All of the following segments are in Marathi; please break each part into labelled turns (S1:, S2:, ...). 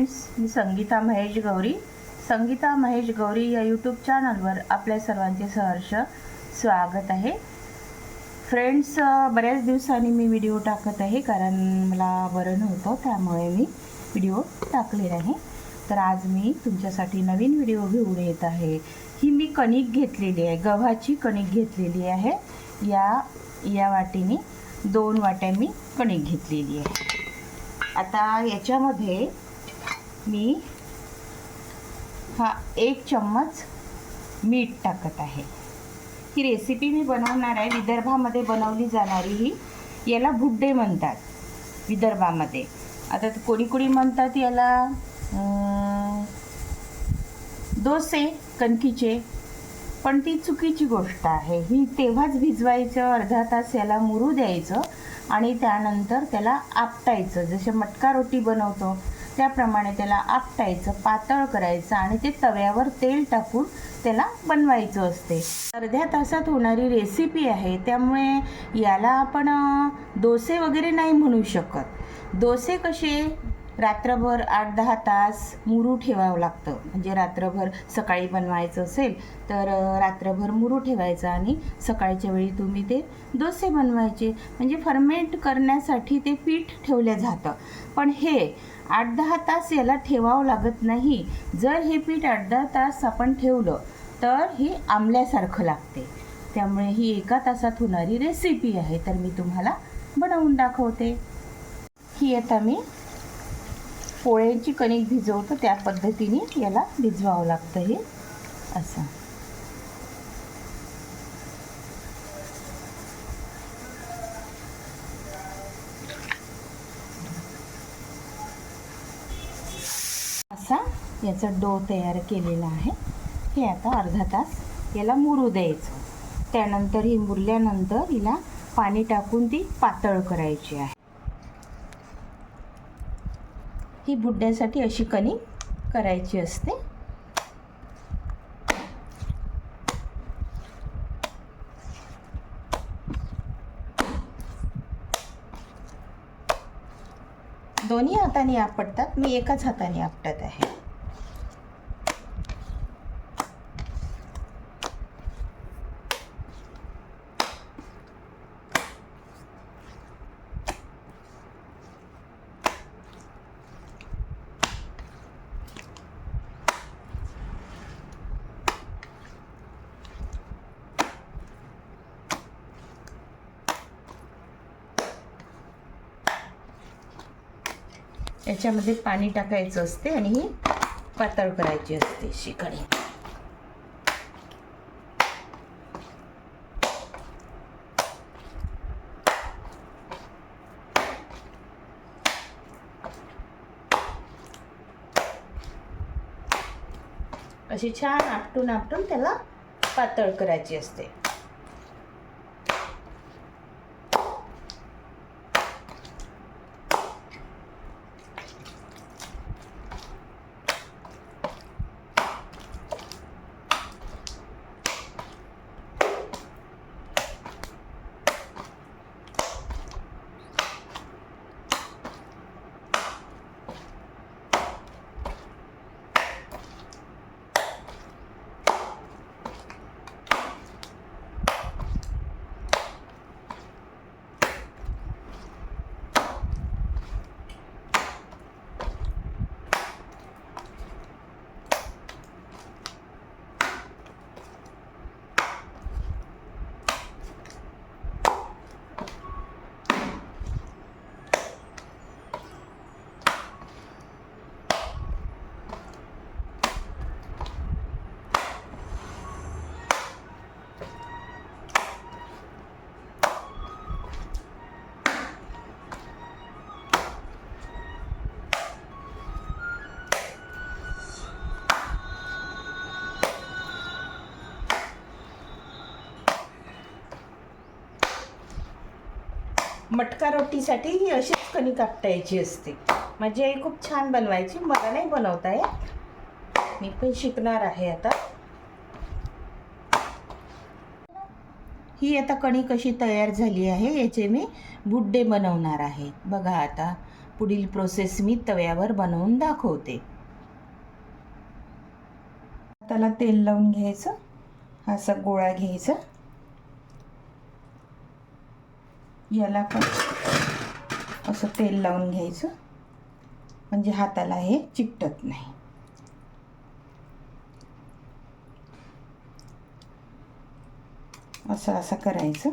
S1: फ्रेंड्स मी संगीता महेश गौरी. संगीता महेश गौरी या यूट्यूब चॅनलवर आपल्या सर्वांचे सहर्ष स्वागत आहे. फ्रेंड्स बऱ्याच दिवसांनी मी व्हिडिओ टाकत आहे कारण मला बरं नव्हतं त्यामुळे मी व्हिडिओ टाकले नाही. तर आज मी तुमच्यासाठी नवीन व्हिडिओ घेऊन येत आहे. ही मी कणिक घेतलेली आहे गव्हाची कणिक घेतलेली आहे. या या वाटीने दोन वाट्या मी कणिक घेतलेली आहे. आता याच्यामध्ये मी हा एक चम्मच मीठ टाकत आहे. ही रेसिपी मी बनवणार आहे. विदर्भामध्ये बनवली जाणारी ही याला भुड्डे म्हणतात. विदर्भामध्ये. आता कोणी कोणी म्हणतात याला डोसे कणकीचे. पण ती चुकीची गोष्ट आहे. ही तेव्हाच भिजवायचं अर्धा तास याला मुरू द्यायचं आणि त्यानंतर त्याला आपटायचं. जसे मटका रोटी बनवतो त्याप्रमाणे त्याला आपटायचं पातळ करायचं आणि ते तव्यावर तेल टाकून त्याला बनवायचं असते. अर्ध्या तासात होणारी रेसिपी आहे त्यामुळे याला आपण डोसे वगैरे नाही म्हणू शकत. डोसे कसे रात्रभर आठ दहा तास मुरू ठेवावं लागतं. म्हणजे रात्रभर सकाळी बनवायचं असेल तर रात्रभर मुरू ठेवायचं आणि सकाळच्या वेळी तुम्ही ते डोसे बनवायचे. म्हणजे फर्मेंट करण्यासाठी ते पीठ ठेवलं जातं. पण हे आठ दहा तास याला ठेवावं लागत नाही. जर हे पीठ आठ दहा तास आपण ठेवलं तर हे आंबल्यासारखं लागते. त्यामुळे ही एका तासात होणारी रेसिपी आहे तर मी तुम्हाला बनवून दाखवते. ही आता मी पोळ्यांची कणिक भिजवतो त्या पद्धतीने याला भिजवावं लागतं हे. असं. असा याचा डो तयार केलेला आहे. हे आता अर्धा तास याला मुरू द्यायचं. त्यानंतर ही मुरल्यानंतर हिला पाणी टाकून ती पातळ करायची आहे. ती बुड्ड्यासाठी अशी कणी करायची असते. दोन्ही हाताने आपटतात. मी एकाच हाताने आपटत आहे. याच्यामध्ये पाणी टाकायचं असते आणि ही पातळ करायची असते शिकणी अशी छान आपटून आपटून त्याला पातळ करायची असते. मटका रोटीसाठी ही अशीच कणिक आपटायची असते. माझी आई खूप छान बनवायची मला नाही बनवता येत. मी पण शिकणार आहे आता. ही आता कणिक अशी तयार झाली आहे याचे मी बुड्डे बनवणार आहे. बघा आता पुढील प्रोसेस मी तव्यावर बनवून दाखवते. त्याला तेल लावून घ्यायचं असं असा गोळा घ्यायचा. याला पण असं तेल लावून घ्यायचं. म्हणजे हाताला हे चिकटत नाही. असं असं करायचं.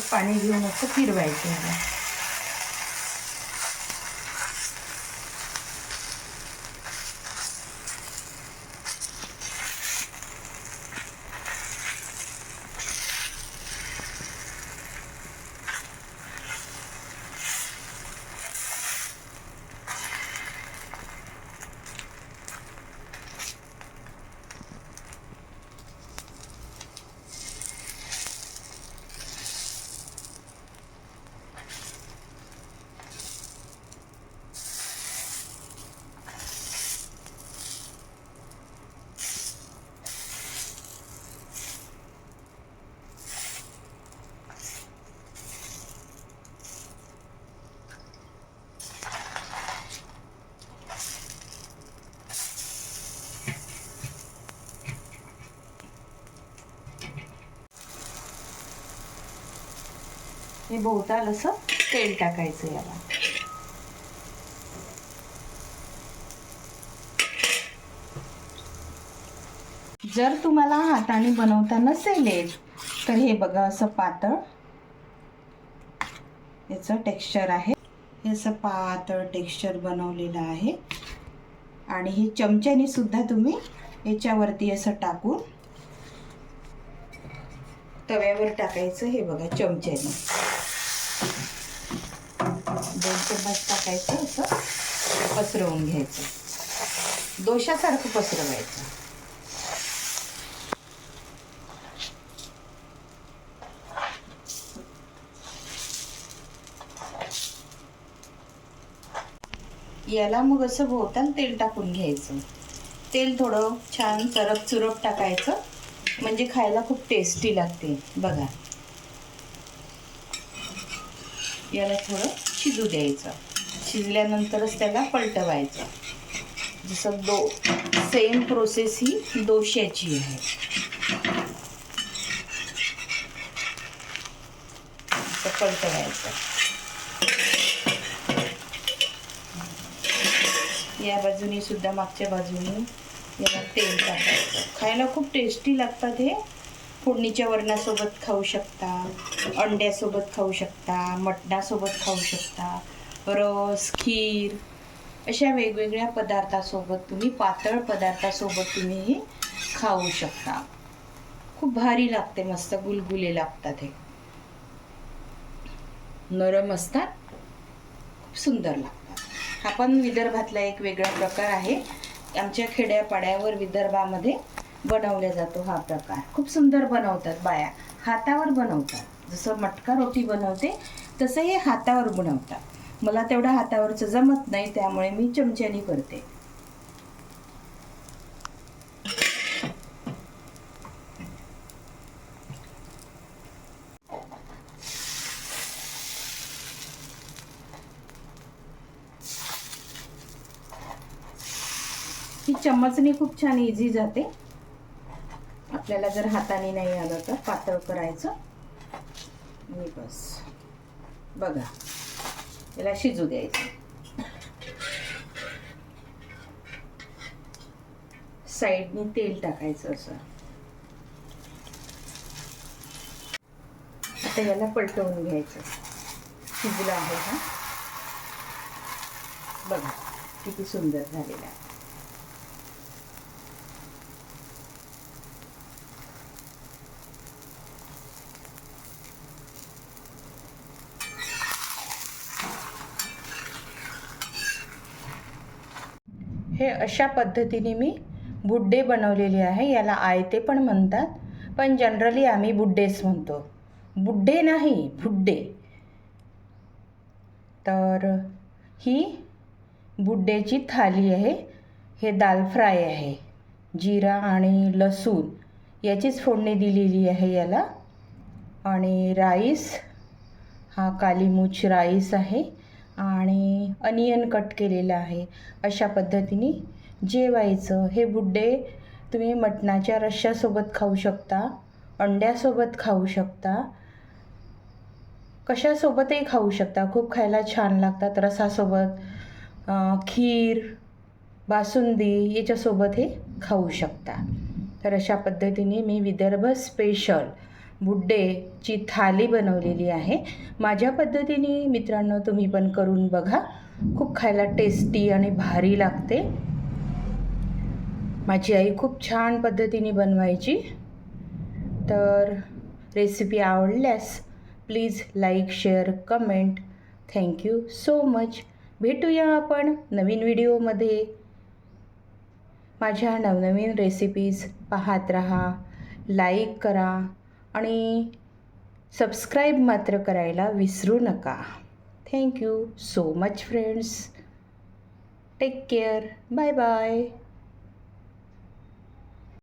S1: पाणी घेऊन असं फिरवायचं हे भोवताल असं तेल टाकायचं याला. जर तुम्हाला हाताने बनवता नसेल तर हे बघा असं पातळ. याचं टेक्स्चर आहे. हे असं पातळ टेक्स्चर बनवलेलं आहे. आणि हे चमच्याने सुद्धा तुम्ही याच्यावरती असं टाकून तव्यावर टाकायचं हे बघा चमच्याने. दोन चम्मच टाकायचं असं पसरवून घ्यायचं. दोशासारखं पसरवायचं. याला मग असं भोवताल तेल टाकून घ्यायचं. तेल थोडं छान चरप चुरप टाकायचं. म्हणजे खायला खूप टेस्टी लागते. बघा. याला थोडं शिजू द्यायचं. शिजल्यानंतरच त्याला पलटवायचं. जसं दो सेम प्रोसेस ही दोश्याची आहे. पलटवायचं. या बाजूनी सुद्धा मागच्या बाजूनी याला तेल टाकायचं. खायला खूप टेस्टी लागतात हे. फोडणीच्या वरणासोबत खाऊ शकता अंड्यासोबत खाऊ शकता मटणासोबत खाऊ शकता रस खीर अशा वेगवेगळ्या पदार्थासोबत तुम्ही पातळ पदार्थासोबत तुम्ही हे खाऊ शकता. खूप भारी लागते मस्त गुलगुले लागतात हे. नरम असतात खूप सुंदर लागतात. हा पण विदर्भातला एक वेगळा प्रकार आहे. आमच्या खेड्यापाड्यावर विदर्भामध्ये बनवला जातो हा प्रकार. खूप सुंदर बनवतात बाया. हातावर बनवतात. जसं मटका रोटी बनवते तसं हे हातावर बनवतात. मला तेवढं हातावरचं जमत नाही त्यामुळे मी चमच्यानी करते. ही चम्मचनी खूप छान इझी जाते. आपल्याला जर हाताने नाही आलं तर पातळ करायचं. आणि बस. बघा. याला शिजू द्यायचं. साईडने तेल टाकायचं असं. आता याला पलटवून घ्यायचं. शिजलं आहे हा. बघा किती सुंदर झालेला आहे हे अशा पद्धतीने मी बुड्डे बनवलेले आहे याला आयते पण म्हणतात. पण जनरली आम्ही बुड्डेच म्हणतो. बुड्डे नाही बुड्डे तर ही बुड्डेची थाली आहे. हे दाल फ्राय आहे. जिरा आणि लसूण याचीच फोडणी दिलेली आहे याला. आणि राईस हा कालीमूछ राईस आहे. आणि अनियन कट केलेलं आहे. अशा पद्धतीने जेवायचं. हे बुड्डे तुम्ही मटणाच्या रश्श्यासोबत खाऊ शकता अंड्यासोबत खाऊ शकता कशासोबतही खाऊ शकता. खूप खायला छान लागतात रसासोबत. खीर बासुंदी याच्यासोबत हे खाऊ शकता. तर अशा पद्धतीने मी विदर्भ स्पेशल बुड्डेची थाली बनवलेली आहे. माझ्या पद्धतीने मित्रांनो तुम्ही पण करून बघा. खूप खायला टेस्टी आणि भारी लागते. माझी आई खूप छान पद्धतीने बनवायची. तर रेसिपी आवडल्यास please like share comment thank you so much भेटूया आपण नवीन व्हिडिओमध्ये माझ्या नवनवीन रेसिपीज पाहत रहा. लाईक करा. आणि सबस्क्राईब मात्र करायला विसरू नका. Thank you so much friends take care bye bye